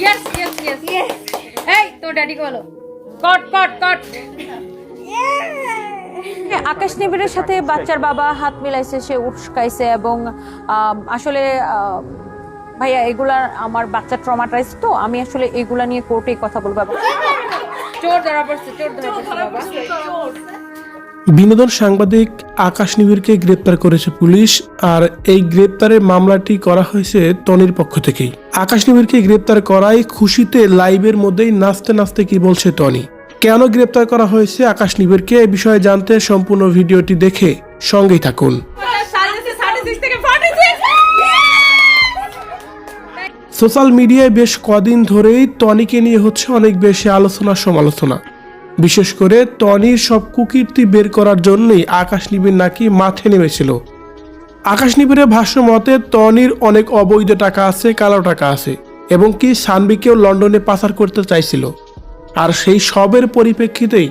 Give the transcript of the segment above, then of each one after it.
Yes yes yes yes এই তোর ড্যাডিকে বলো। কট কট কট হ্যাঁ, আকাশ নিবিড়ের সাথে বাচ্চার বাবা হাত মিলাইছে সে উস্কাইছে এবং আসলে ভাইয়া এগুলা আমার বাচ্চা ট্রমাটাইজ তো আমি আসলে এগুলা নিয়ে কোর্টে কথা বলব। চোর ধরা পড়ছে চোর ধরা পড়ছে বাবা। বিনোদন সাংবাদিক আকাশ নিবিড়কে গ্রেপ্তার করেছে পুলিশ, আর এই গ্রেপ্তারের মামলাটি করা হয়েছে তনির পক্ষ থেকেই। আকাশ নিবিড়কে গ্রেপ্তার করায় খুশিতে লাইভের মধ্যেই নাচতে নাচতে কি বলছে টনি? কেন গ্রেপ্তার করা হয়েছে আকাশ নিবিড়কে এ বিষয়ে জানতে সম্পূর্ণ ভিডিওটি দেখে সঙ্গেই থাকুন। সোশ্যাল মিডিয়ায় বেশ কদিন ধরেই টনিকে নিয়ে হচ্ছে অনেক বেশি আলোচনা সমালোচনা। বিশেষ করে টনির সব কুকীর্তি বের করার জন্যই আকাশ নিবিড় নাকি মাঠে নেমেছিল। আকাশ নিবিড়ের ভাষ্য মতে, টনির অনেক অবৈধ টাকা আছে, কালো টাকা আছে, এবং কি সানবিকেও লন্ডনে পাচার করতে চাইছিল। আর সেই সবের পরিপ্রেক্ষিতেই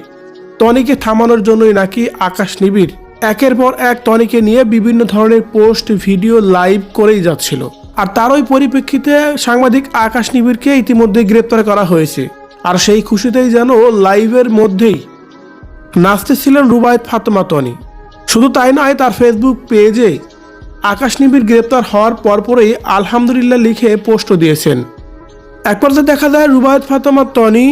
টনিকে থামানোর জন্যই নাকি আকাশ নিবিড় একের পর এক টনিকে নিয়ে বিভিন্ন ধরনের পোস্ট, ভিডিও লাইভ করেই যাচ্ছিল। আর তারই পরিপ্রেক্ষিতে সাংবাদিক আকাশ নিবিড়কে ইতিমধ্যে গ্রেপ্তার করা হয়েছে। আর সেই খুশিতেই যেন লাইভের মধ্যেই নাচতেছিলেন রুবায়ত ফাতেমা টনি শুধু তাই নয়, তার ফেসবুক পেজে আকাশ নিবিড় গ্রেপ্তার হওয়ার পরপরই আলহামদুলিল্লাহ লিখে পোস্টও দিয়েছেন। এক পর্যায়ে দেখা যায়, রুবায়ত ফাতেমা টনি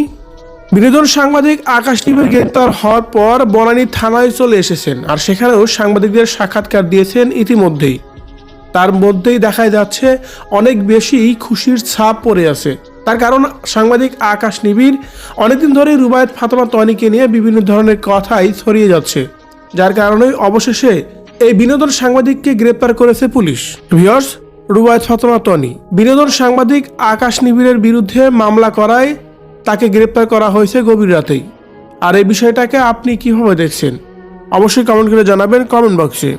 বিনোদন সাংবাদিক আকাশ নিবিড় গ্রেপ্তার হওয়ার পর বনানী থানায় চলে এসেছেন আর সেখানেও সাংবাদিকদের সাক্ষাৎকার দিয়েছেন ইতিমধ্যেই। তার মধ্যেই দেখা যাচ্ছে, অনেক বেশি খুশির ছাপ পড়ে আছে। তার কারণ সাংবাদিক আকাশ নিবিড়। অনেকদিন ধরেই রুবায়ত ফাতেমা টনিকে নিয়ে বিভিন্ন ধরনের কথাই ছড়িয়ে যাচ্ছে। যার কারণে অবশেষে এই বিনোদন সাংবাদিককে গ্রেপ্তার করেছে পুলিশ। ভিওর্স রুবায়ত ফাতেমা টনি বিনোদন সাংবাদিক আকাশ নিবিড়ের বিরুদ্ধে মামলা করায় তাকে গ্রেপ্তার করা হয়েছে গভীর রাতেই। আর এই বিষয়টাকে আপনি কীভাবে দেখছেন? অবশ্যই কমেন্ট করে জানাবেন কমেন্ট বক্সে